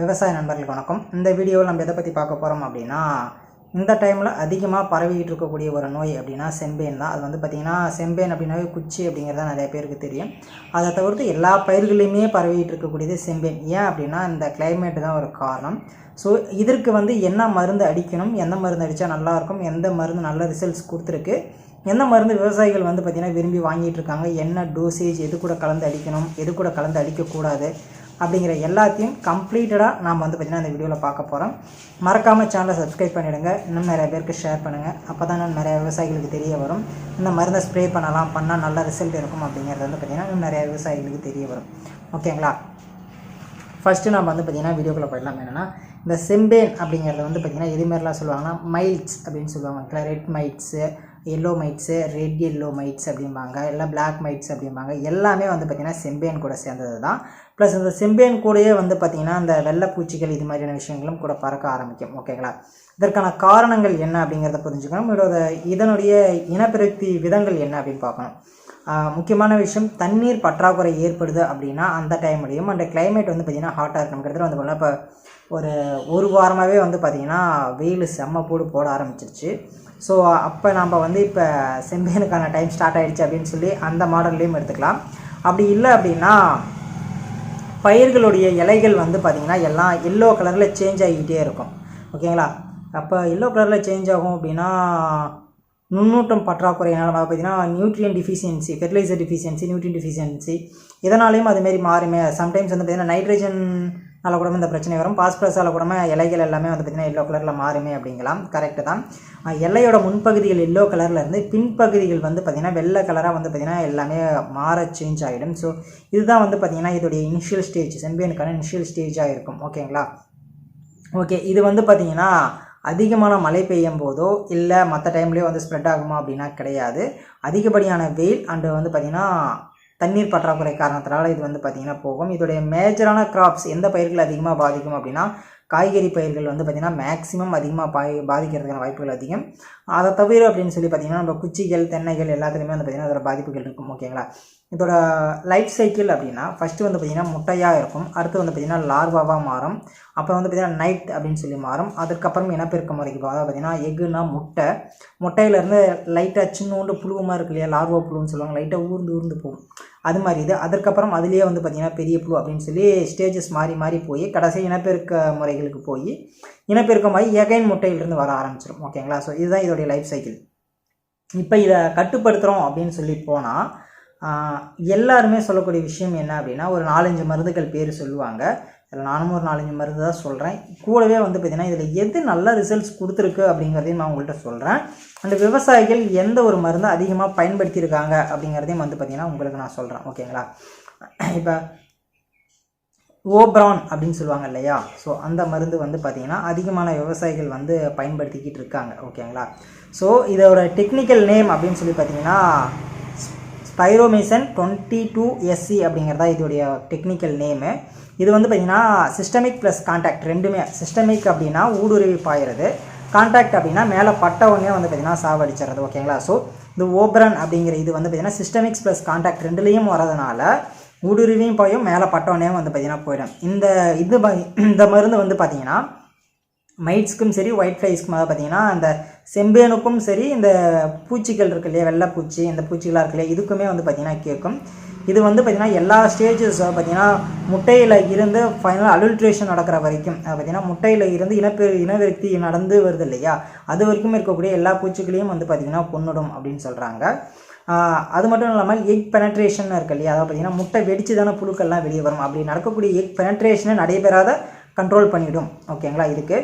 விவசாய நண்பர்களுக்கு வணக்கம். இந்த வீடியோவில் நம்ம எதை பற்றி பார்க்க போகிறோம் அப்படின்னா இந்த டைமில் அதிகமாக பரவிக்கிட்டு இருக்கக்கூடிய ஒரு நோய் அப்படின்னா செம்பேன் தான். அது வந்து பார்த்திங்கன்னா செம்பேன் அப்படின்னாவே குச்சி அப்படிங்கிறது தான் நிறைய பேருக்கு தெரியும். அதை தவிர்த்து எல்லா பயிர்களையுமே பரவிக்கிட்டு இருக்கக்கூடியது செம்பேன். ஏன் அப்படின்னா இந்த கிளைமேட்டு தான் ஒரு காரணம். ஸோ இதற்கு வந்து என்ன மருந்து அடிக்கணும்? எந்த மருந்து அடித்தா நல்லாயிருக்கும் எந்த மருந்து நல்ல ரிசல்ட்ஸ் கொடுத்துருக்கு? எந்த மருந்து விவசாயிகள் வந்து பார்த்திங்கன்னா விரும்பி வாங்கிட்டு இருக்காங்க? என்ன டோசேஜ் எது கூட கலந்து அடிக்கணும்? எது கூட கலந்து அடிக்கக்கூடாது? அப்படிங்கிற எல்லாத்தையும் கம்ப்ளீட்டடாக நாம் வந்து பார்த்திங்கன்னா இந்த வீடியோவில் பார்க்க போகிறோம் மறக்காமல் சேனலை சப்ஸ்கிரைப் பண்ணிவிடுங்க இன்னும் நிறைய பேருக்கு ஷேர் பண்ணுங்கள் அப்போ தான் நிறைய விவசாயிகளுக்கு தெரிய வரும். இந்த மருந்தை ஸ்ப்ரே பண்ணலாம் பண்ணால் நல்ல ரிசல்ட் இருக்கும் அப்படிங்கிறது வந்து பார்த்திங்கன்னா இன்னும் நிறைய விவசாயிகளுக்கு தெரிய வரும். ஓகேங்களா ஃபஸ்ட்டு நம்ம வந்து பார்த்திங்கன்னா வீடியோக்குள்ளே போயிடலாம். என்னென்னா இந்த செம்பேன் அப்படிங்கிறது வந்து பார்த்திங்கன்னா எது மாதிரிலாம் சொல்லுவாங்கன்னா மைட்ஸ் அப்படின்னு சொல்லுவாங்க. Red mites yellow mites red yellow mites அப்படிம்பாங்க இல்லை பிளாக் மைட்ஸ் அப்படிம்பாங்க எல்லாமே வந்து பார்த்திங்கன்னா செம்பேன் கூட சேர்ந்தது தான் ப்ளஸ் இந்த செம்பேன் கூடயே வந்து பார்த்திங்கன்னா வெள்ளை வெள்ளைப்பூச்சிகள் இது மாதிரியான விஷயங்களும் கூட பறக்க ஆரம்பிக்கும் ஓகேங்களா இதற்கான காரணங்கள் என்ன அப்படிங்கிறத புரிஞ்சுக்கணும். இதோட இதனுடைய இனப்பெருத்தி விதங்கள் என்ன அப்படின்னு பார்க்கணும். முக்கியமான விஷயம் தண்ணீர் பற்றாக்குறை ஏற்படுது அப்படின்னா அந்த டைம்லையும் அந்த கிளைமேட் வந்து பார்த்திங்கன்னா ஹாட்டாக இருக்கணுங்கிறது கிட்டத்தட்ட வந்து போனால் இப்போ ஒரு ஒரு வாரமாகவே வந்து பார்த்திங்கன்னா வெயில் செம்ம போடு போட ஆரம்பிச்சிருச்சு. ஸோ அப்போ நம்ம வந்து இப்போ செம்பேனுக்கான டைம் ஸ்டார்ட் ஆகிடுச்சு அப்படின்னு சொல்லி அந்த மாடல்லையும் எடுத்துக்கலாம். அப்படி இல்லை அப்படின்னா பயிர்களுடைய இலைகள் வந்து பார்த்திங்கன்னா எல்லாம் எல்லோ கலரில் சேஞ்ச் ஆகிக்கிட்டே இருக்கும். ஓகேங்களா அப்போ எல்லோ கலரில் சேஞ்ச் ஆகும் அப்படின்னா நுண்ணூட்டம் பற்றாக்குறையினால் பார்த்தீங்கன்னா nutrient deficiency fertiliser deficiency nutrient deficiency இதனாலையும் அதுமாரி மாறுமே. சம்டைம்ஸ் வந்து பார்த்திங்கன்னா நைட்ரஜன்னால கூட இந்த பிரச்சனை வரும். பாஸ்பரஸால் கூட இலைகள் எல்லாமே வந்து பார்த்திங்கன்னா எல்லோ கலரில் மாறுமே அப்படிங்கலாம் கரெக்டு தான். அஹ் எல்லையோட முன்பகுதிகள் எல்லோ கலரில் இருந்து பின்பகுதிகள் வந்து பார்த்திங்கன்னா வெள்ளை கலராக வந்து பார்த்திங்கன்னா எல்லாமே மாற சேஞ்ச் ஆகிடும் ஸோ இதுதான் வந்து பார்த்திங்கன்னா இதோடைய இனிஷியல் ஸ்டேஜ் செம்பியனுக்கான இனிஷியல் ஸ்டேஜாக இருக்கும். ஓகேங்களா ஓகே இது வந்து பார்த்திங்கன்னா அதிகமான மழை பெய்யும் போதோ இல்லை மற்ற டைம்லேயோ வந்து ஸ்ப்ரெட் ஆகுமா அப்படின்னா கிடையாது. அதிகப்படியான வெயில் அண்டு வந்து பார்த்திங்கன்னா தண்ணீர் பற்றாக்குறை காரணத்தினால இது வந்து பார்த்திங்கன்னா போகும். இதோடைய மேஜரான கிராப்ஸ் எந்த பயிர்கள் அதிகமாக பாதிக்கும் அப்படின்னா காய்கறி பயிர்கள் வந்து பார்த்திங்கன்னா மேக்ஸிமம் அதிகமாக பாய் பாதிக்கிறதுக்கான வாய்ப்புகள் அதிகம். அதை தவிர அப்படின்னு சொல்லி பார்த்திங்கன்னா நம்ம குச்சிகள் தென்னைகள் எல்லாத்துலேயுமே வந்து பார்த்திங்கன்னா அதோட பாதிப்புகள் இருக்கும் ஓகேங்களா இதோட லைஃப் சைக்கிள் அப்படின்னா ஃபஸ்ட்டு வந்து பார்த்திங்கன்னா முட்டையாக இருக்கும். அடுத்து வந்து பார்த்திங்கன்னா லார்வாவாக மாறும். அப்புறம் வந்து பார்த்திங்கன்னா நைட் அப்படின்னு சொல்லி மாறும். அதுக்கப்புறம் இனப்பெருக்க முறைக்கு அதாவது பார்த்திங்கன்னா எக்குன்னா முட்டை. முட்டையிலேருந்து லைட்டாக சின்னோண்டு புழுவமாக இருக்கு இல்லையா? லார்வா புழுன்னு சொல்லுவாங்க. லைட்டாக ஊர்ந்து ஊர்ந்து போகும். அது மாதிரி இது. அதற்கப்புறம் அதுலேயே வந்து பார்த்திங்கன்னா பெரிய புழு அப்படின்னு சொல்லி ஸ்டேஜஸ் மாறி மாறி போய் கடைசி இனப்பெருக்க முறைகளுக்கு போய் இனப்பெருக்கமாகி எகைன் முட்டையிலிருந்து வர ஆரம்பிச்சிடும் ஓகேங்களா ஸோ இதுதான் இதோடைய லைஃப் சைக்கிள் இப்போ இதை கட்டுப்படுத்துகிறோம் அப்படின்னு சொல்லி போனால் எல்லாருமே சொல்லக்கூடிய விஷயம் என்ன அப்படின்னா ஒரு நாலஞ்சு மருந்துகள் பேர் சொல்லுவாங்க. இதில் நானும் ஒரு நாலஞ்சு மருந்து தான் சொல்கிறேன் கூடவே வந்து பார்த்திங்கன்னா இதில் எது நல்ல ரிசல்ட்ஸ் கொடுத்துருக்கு அப்படிங்கிறதையும் நான் உங்கள்கிட்ட சொல்கிறேன் அந்த விவசாயிகள் எந்த ஒரு மருந்தை அதிகமாக பயன்படுத்தியிருக்காங்க அப்படிங்கிறதையும் வந்து பார்த்திங்கன்னா உங்களுக்கு நான் சொல்கிறேன் ஓகேங்களா இப்போ ஓப்ரான் அப்படின்னு சொல்லுவாங்க இல்லையா? ஸோ அந்த மருந்து வந்து பார்த்திங்கன்னா அதிகமான விவசாயிகள் வந்து பயன்படுத்திக்கிட்டு இருக்காங்க. ஓகேங்களா ஸோ இதோட டெக்னிக்கல் நேம் அப்படின்னு சொல்லி பார்த்தீங்கன்னா ஸ்பைரோமேசன் டுவெண்ட்டி டூ எஸ்சி அப்படிங்கிறதா இதோடைய டெக்னிக்கல் நேமு இது வந்து பார்த்திங்கன்னா சிஸ்டமிக் ப்ளஸ் கான்டாக்ட் ரெண்டுமே. சிஸ்டமிக் அப்படின்னா ஊடுருவி பாயிறது. கான்டாக்ட் அப்படின்னா மேலே பட்ட உடனே வந்து பார்த்திங்கன்னா சாவடிச்சிடுறது. ஓகேங்களா ஸோ இந்த ஓப்ரன் அப்படிங்கிற இது வந்து பார்த்திங்கன்னா சிஸ்டமிக்ஸ் ப்ளஸ் கான்டாக்ட் ரெண்டுலேயும் வரதுனால ஊடுருவியும் போயும் மேலே பட்டோன்னே வந்து பார்த்திங்கன்னா போயிடும். இந்த இது இந்த மருந்து வந்து பார்த்திங்கன்னா மைட்ஸ்க்கும் சரி ஒயிட் ஃப்ளைஸ்க்கும் அதாவது பார்த்தீங்கன்னா அந்த செம்பேனுக்கும் சரி இந்த பூச்சிகள் இருக்கு இல்லையா வெள்ளை பூச்சி இந்த பூச்சிகளாக இருக்கு இல்லையா இதுக்குமே வந்து பார்த்திங்கன்னா கேட்கும் இது வந்து பார்த்திங்கன்னா எல்லா ஸ்டேஜஸ் பார்த்திங்கன்னா முட்டையில் இருந்து ஃபைனலாக அடல்ட்ரேஷன் நடக்கிற வரைக்கும். பார்த்திங்கன்னா முட்டையில் இருந்து இனப்பெ இனவிருத்தி நடந்து வருது இல்லையா அது வரைக்கும் இருக்கக்கூடிய எல்லா பூச்சிகளையும் வந்து பார்த்திங்கன்னா கொன்னுடும் அப்படின்னு சொல்கிறாங்க அது மட்டும் இல்லாமல் எக் பெனட்ரேஷன் இருக்கு இல்லையா அதாவது பார்த்தீங்கன்னா முட்டை வெடிச்சு தானே புழுக்கள்லாம் வெளியே வரும். அப்படி நடக்கக்கூடிய எக் பெனட்ரேஷனை நடைபெறாத கண்ட்ரோல் பண்ணிவிடும் ஓகேங்களா இதுக்கு.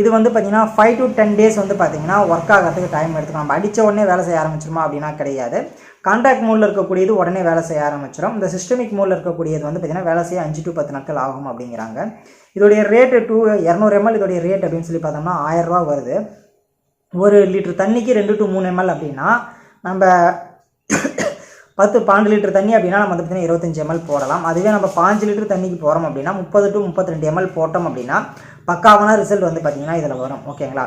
இது வந்து பார்த்தீங்கன்னா ஃபைவ் டு டென் டேஸ் வந்து பார்த்தீங்கன்னா ஒர்க் ஆகிறதுக்கு டைம் எடுத்துக்கும். நம்ம அடித்த உடனே வேலை செய்ய ஆரம்பிச்சிருமா அப்படின்னா கிடையாது. கான்ட்ராக்ட் மூலில் இருக்கக்கூடியது உடனே வேலை செய்ய ஆரம்பிச்சிடும் இந்த சிஸ்டமிக் மூடில் இருக்கக்கூடியது வந்து பார்த்தீங்கன்னா வேலை செய்ய அஞ்சு டு பத்து நாட்கள் ஆகும் அப்படிங்கிறாங்க. இதோடைய ரேட்டு டூ இரநூறு எம்எல் இதோடைய ரேட் அப்படின்னு சொல்லி பார்த்தோம்னா ஆயிரரூவா வருது. ஒரு லிட்டர் தண்ணிக்கு ரெண்டு டு மூணு எம்எல் அப்படின்னா நம்ம பத்து பாஞ்சு லிட்டர் தண்ணி அப்படின்னா நம்ம வந்து பார்த்தீங்கன்னா இருபத்தஞ்சி எம்எல் போடலாம். அதுவே நம்ம பாஞ்சு லிட்டர் தண்ணிக்கு போகிறோம் அப்படின்னா முப்பது டு முப்பத்தி ரெண்டு எம்எல் போட்டோம் அப்படின்னா பக்காவான ரிசல்ட் வந்து பார்த்திங்கன்னா இதில் வரும். ஓகேங்களா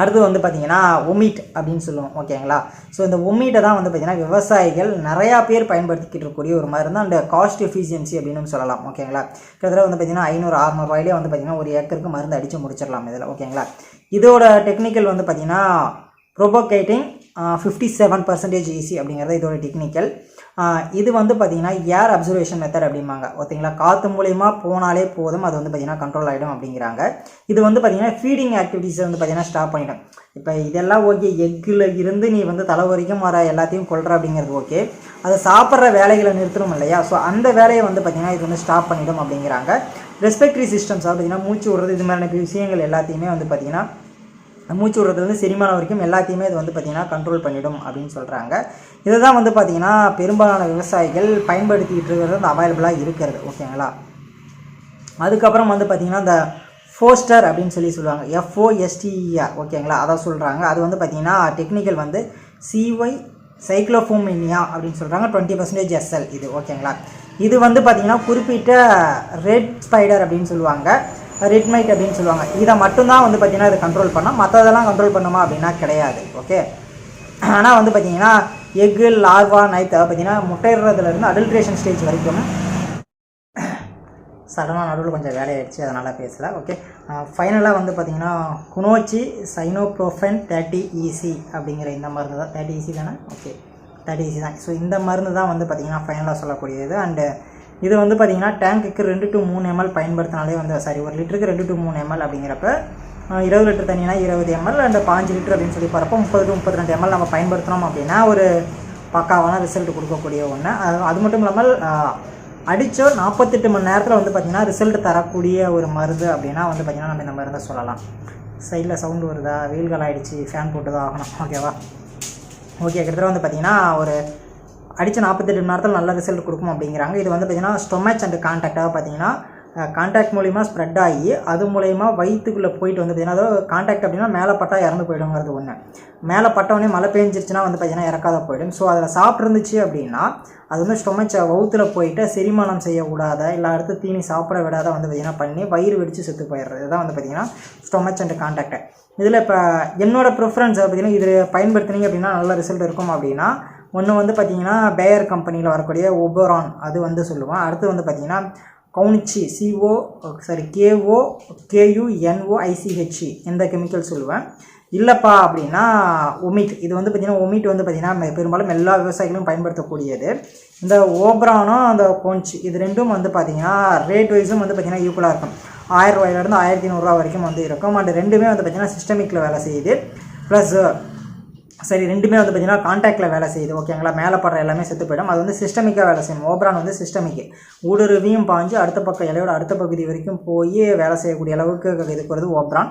அடுத்து வந்து பார்த்தீங்கன்னா ஒமிட் அப்படின்னு சொல்லுவோம். ஓகேங்களா ஸோ இந்த ஒமிட்டை தான் வந்து பார்த்தீங்கன்னா விவசாயிகள் நிறையா பேர் பயன்படுத்திக்கிட்டு இருக்கக்கூடிய ஒரு மருந்து அந்த காஸ்ட் எஃபிஷியன்சி அப்படின்னு சொல்லலாம். ஓகேங்களா கிட்டத்தட்ட வந்து பார்த்தீங்கன்னா ஐநூறு அறநூறுவாயிலே வந்து பார்த்தீங்கன்னா ஒரு ஏக்கருக்கு மருந்து அடித்து முடிச்சிடலாம் இதில். ஓகேங்களா இதோட டெக்னிக்கல் வந்து பார்த்தீங்கன்னா propagating fifty seven percentage EC அப்படிங்கிறது இதோட டெக்னிக்கல் இது வந்து பார்த்திங்கன்னா ஏர் அப்சர்வேஷன் மெத்தட் அப்படிம்பாங்க. ஓகேங்களா? காற்று மூலயமா போனாலே போதும். அது வந்து பார்த்திங்கன்னா கண்ட்ரோல் ஆகிடும் அப்படிங்கிறாங்க. இது வந்து பார்த்திங்கன்னா ஃபீடிங் ஆக்டிவிட்டீஸை வந்து பார்த்திங்கன்னா ஸ்டாப் பண்ணிடும். இப்போ இதெல்லாம் ஓகே எக்கில் இருந்து நீ வந்து தலை வரைக்கும் வர எல்லாத்தையும் கொள்கிற அப்படிங்கிறது ஓகே அதை சாப்பிட்ற வேலைகளை நிறுத்தணும் இல்லையா? ஸோ அந்த வேலையை வந்து பார்த்திங்கன்னா இது வந்து ஸ்டாப் பண்ணிடும் அப்படிங்கிறாங்க. ரெஸ்பெக்டரி சிஸ்டம்ஸ் பார்த்திங்கன்னா மூச்சு விடுறது இது மாதிரியான விஷயங்கள் எல்லாத்தையுமே வந்து பார்த்திங்கன்னா மூச்சு விடுறதுலேருந்து செரிமானம் வரைக்கும் எல்லாத்தையுமே இது வந்து பார்த்திங்கன்னா கண்ட்ரோல் பண்ணிடும் அப்படின்னு சொல்கிறாங்க இதை தான் வந்து பார்த்திங்கன்னா பெரும்பாலான விவசாயிகள் பயன்படுத்திக்கிட்டு இருக்கிறது அந்த அவைலபிளாக இருக்கிறது. ஓகேங்களா? அதுக்கப்புறம் வந்து பார்த்திங்கன்னா இந்த ஃபோஸ்டர் அப்படின்னு சொல்லி சொல்லுவாங்க. எஃப்ஓஎஸ்டிஇஆர் ஓகேங்களா? அதை சொல்கிறாங்க அது வந்து பார்த்திங்கன்னா டெக்னிக்கல் வந்து சிஒய் சைக்ளோஃபோமினியா அப்படின்னு சொல்கிறாங்க டுவெண்ட்டி பர்சன்டேஜ் எஸ்எல் இது. ஓகேங்களா? இது வந்து பார்த்திங்கன்னா குறிப்பிட்ட ரெட் ஸ்பைடர் அப்படின்னு சொல்லுவாங்க. ரெட் மைட் அப்படின்னு சொல்லுவாங்க. இதை மட்டும்தான் வந்து பார்த்திங்கன்னா இதை கண்ட்ரோல் பண்ணால் மற்றதெல்லாம் கண்ட்ரோல் பண்ணுமா அப்படின்னா கிடையாது. ஓகே ஆனால் வந்து பார்த்திங்கன்னா எக்கு லார்வா நைத்தை பார்த்திங்கன்னா முட்டையிடுறதுலேருந்து அடல்ட்ரேஷன் ஸ்டேஜ் வரைக்கும் சடனாக நடுவில் கொஞ்சம் வேலையாயிடுச்சு. அதனால் பேசலை. ஓகே ஃபைனலாக வந்து பார்த்திங்கன்னா குனோச்சி சைனோப்ரோஃபென் தேர்ட்டி இசி அப்படிங்கிற இந்த மருந்து தான். தேர்ட்டி இசி தானே? ஓகே தேர்ட்டி இசி தான். ஸோ இந்த மருந்து தான் வந்து பார்த்திங்கன்னா ஃபைனலாக சொல்லக்கூடியது. அண்டு இது வந்து பார்த்திங்கன்னா டேங்க்குக்கு ரெண்டு டு மூணு எம்எல் பயன்படுத்தினாலே வந்து சாரி ஒரு லிட்டருக்கு ரெண்டு டு மூணு எம்எல் அப்படிங்கிறப்ப இருபது லிட்டர் தண்ணினா இருபது எம்எல் அண்ட் பாஞ்சு லிட்டர் அப்படின்னு சொல்லி போகிறப்ப முப்பது டு முப்பத்தி ரெண்டு எம்எல் நம்ம பயன்படுத்தினோம் அப்படின்னா ஒரு பக்காவான ரிசல்ட் கொடுக்கக்கூடிய ஒன்று அது அது மட்டும் இல்லாமல் அடித்தோ நாற்பத்தெட்டு மணி நேரத்தில் வந்து பார்த்திங்கன்னா ரிசல்ட் தரக்கூடிய ஒரு மருந்து அப்படின்னா வந்து பார்த்திங்கன்னா நம்ம இந்த மருந்தை சொல்லலாம். சைடில் சவுண்டு வருதா? வெயில்கள் ஆகிடுச்சி ஃபேன் போட்டு தான் ஆகணும் ஓகேவா ஓகே கிட்டத்தட்ட வந்து பார்த்தீங்கன்னா ஒரு அடித்த நாற்பத்தெட்டு மணி நேரத்தில் நல்ல ரிசல்ட் கொடுக்கும் அப்படிங்கிறாங்க. இது வந்து பார்த்தீங்கன்னா ஸ்டொமச் அண்ட் கான்டாக்டாக பார்த்தீங்கன்னா கான்டாக்ட் மூலிமா ஸ்ப்ரெட் ஆகி அது மூலயமா வயிற்றுக்குள்ளே போயிட்டு வந்து பார்த்தீங்கன்னா அதாவது கான்டாக்ட் அப்படின்னா மேலே பட்டா இறந்து போயிடுங்கிறது ஒன்று மேலே பட்டவொடனே மழை பெஞ்சிருச்சுன்னா வந்து பார்த்தீங்கன்னா இறக்காத போயிடும். ஸோ அதில் சாப்பிட்ருந்துச்சு அப்படின்னா அது வந்து ஸ்டொமச் வவுத்தில் போயிட்டு செரிமானம் செய்யக்கூடாத இல்லை அடுத்து தீனி சாப்பிட விடாத வந்து பார்த்திங்கன்னா பண்ணி வயிறு வெடித்து செத்து போயிடுறது. இதுதான் வந்து பார்த்திங்கன்னா ஸ்டொமச் அண்ட் கான்டாக்ட் இதில் இப்போ என்னோடய ப்ரிஃபரன்ஸ் பார்த்திங்கன்னா இது பயன்படுத்தினீங்க அப்படின்னா நல்ல ரிசல்ட் இருக்கும் அப்படின்னா ஒன்று வந்து பார்த்திங்கன்னா பேயர் கம்பெனியில் வரக்கூடிய ஒபரான் அது வந்து சொல்லுவேன் அடுத்து வந்து பார்த்திங்கன்னா கவுனிச்சி CO sorry KO KU NO ICHC இந்த கெமிக்கல் சொல்லுவேன். இல்லைப்பா அப்படின்னா ஒமிட் இது வந்து பார்த்திங்கன்னா ஒமிட் வந்து பார்த்திங்கன்னா பெரும்பாலும் எல்லா விவசாயிகளும் பயன்படுத்தக்கூடியது. இந்த ஓப்ரானும் அந்த கோஞ்ச் இது ரெண்டும் வந்து பார்த்திங்கன்னா ரேட் வைஸும் வந்து பார்த்திங்கன்னா ஈக்குவலாக இருக்கும். ஆயிரம் ரூபாயிலேருந்து ஆயிரத்தி நூறுரூவா வரைக்கும் வந்து இருக்கும். அண்ட் ரெண்டுமே வந்து பார்த்திங்கன்னா சிஸ்டமிக்கில் வேலை செய்யுது. ப்ளஸ் சரி ரெண்டுமே வந்து பார்த்தீங்கன்னா கான்டாக்டில் வேலை செய்யுது. ஓகேங்களா மேலே படுற எல்லாமே செத்து போயிடும். அது வந்து சிஸ்டமிக்காக வேலை செய்யும். ஓப்ரான் வந்து சிஸ்டமிக்கு ஊடுருவியும் பாஞ்சு அடுத்த பக்கம் இலையோட அடுத்த பகுதி வரைக்கும் போய் வேலை செய்யக்கூடிய அளவுக்கு இருக்கிறது ஓபரான் ஓப்ரான்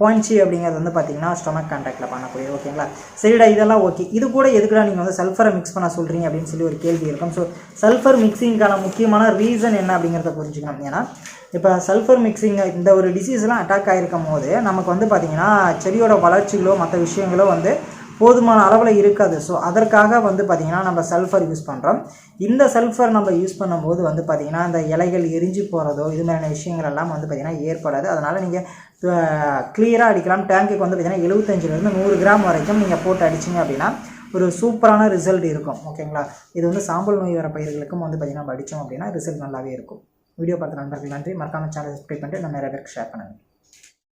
கோயின்ச்சி அப்படிங்கிறது வந்து பார்த்தீங்கன்னா ஸ்டொமக் கான்டாக்டில் பண்ணக்கூடியது. ஓகேங்களா சரிடா இதெல்லாம் ஓகே இது கூட எதுக்குடா நீங்கள் வந்து சல்ஃபரை மிக்ஸ் பண்ண சொல்கிறீங்க அப்படின்னு சொல்லி ஒரு கேள்வி இருக்கும். ஸோ சல்ஃபர் மிக்சிங்க்கான முக்கியமான ரீசன் என்ன அப்படிங்கிறத புரிஞ்சுக்கணும் ஏன்னா இப்போ சல்ஃபர் மிக்சிங் இந்த ஒரு டிசீஸ்லாம் அட்டாக் ஆகிருக்கும் போது நமக்கு வந்து பார்த்திங்கன்னா செடியோட வளர்ச்சிகளோ மற்ற விஷயங்களோ வந்து போதுமான அளவில் இருக்காது. ஸோ அதற்காக வந்து பார்த்திங்கன்னா நம்ம சல்ஃபர் யூஸ் பண்ணுறோம் இந்த சல்ஃபர் நம்ம யூஸ் பண்ணும்போது வந்து பார்த்திங்கன்னா இந்த இலைகள் எரிஞ்சு போகிறதோ இது மாதிரியான விஷயங்கள் எல்லாம் வந்து பார்த்திங்கன்னா ஏற்படாது. அதனால் நீங்கள் கிளியராக அடிக்கலாம். டேங்க்குக்கு வந்து பார்த்திங்கன்னா எழுபத்தஞ்சிலேருந்து நூறு கிராம் வரைக்கும் நீங்கள் போட்டு அடிச்சிங்க அப்படின்னா ஒரு சூப்பரான ரிசல்ட் இருக்கும். ஓகேங்களா இது வந்து சாம்பல் நோய் வர பயிர்களுக்கும் வந்து பார்த்திங்கன்னா படித்தோம் அடித்தோம் அப்படின்னா ரிசல்ட் நல்லாவே இருக்கும். வீடியோ பார்த்த நண்பர்கள் நன்றி. மறக்காமல் சேனல் சப்ஸ்கிரைப் பண்ணிட்டு நம்ம நிறைய பேருக்கு ஷேர் பண்ணுங்கள்